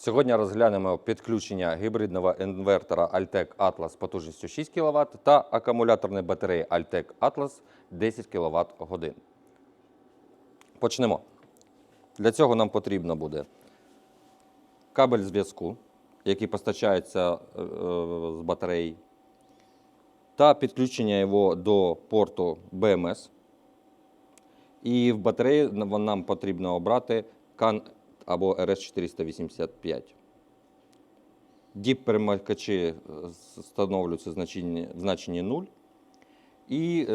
Сьогодні розглянемо підключення гібридного інвертора Altec Atlas потужністю 6 кВт та акумуляторної батареї Altec Atlas 10 кВт годин. Почнемо. Для цього нам потрібно буде кабель зв'язку, який постачається е, з батареї, та підключення його до порту BMS. І в батареї нам потрібно обрати CAN або RS485. діп перемикачі встановлюються в значенні, 0. І е,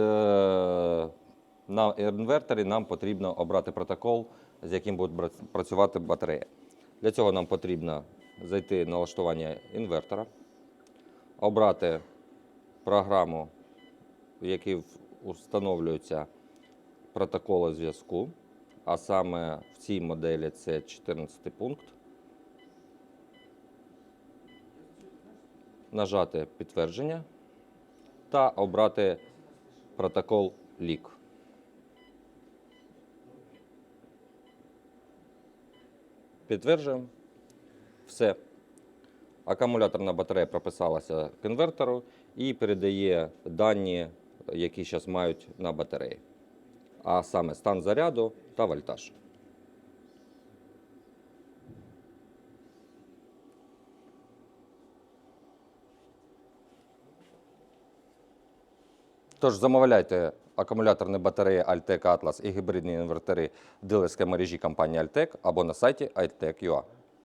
на інверторі нам потрібно обрати протокол, з яким буде працювати батарея. Для цього нам потрібно зайти в налаштування інвертора, обрати програму, в якій встановлюються протоколи зв'язку, а саме в цій моделі це 14 пункт. Нажати підтвердження та обрати протокол лік. Підтверджуємо. Все. Акумуляторна батарея прописалася к і передає дані, які зараз мають на батареї. А саме стан заряду та вольтаж. Тож замовляйте акумуляторні батареї Altec Atlas і гібридні інвертори в дилерській мережі компанії Altec або на сайті altec.ua.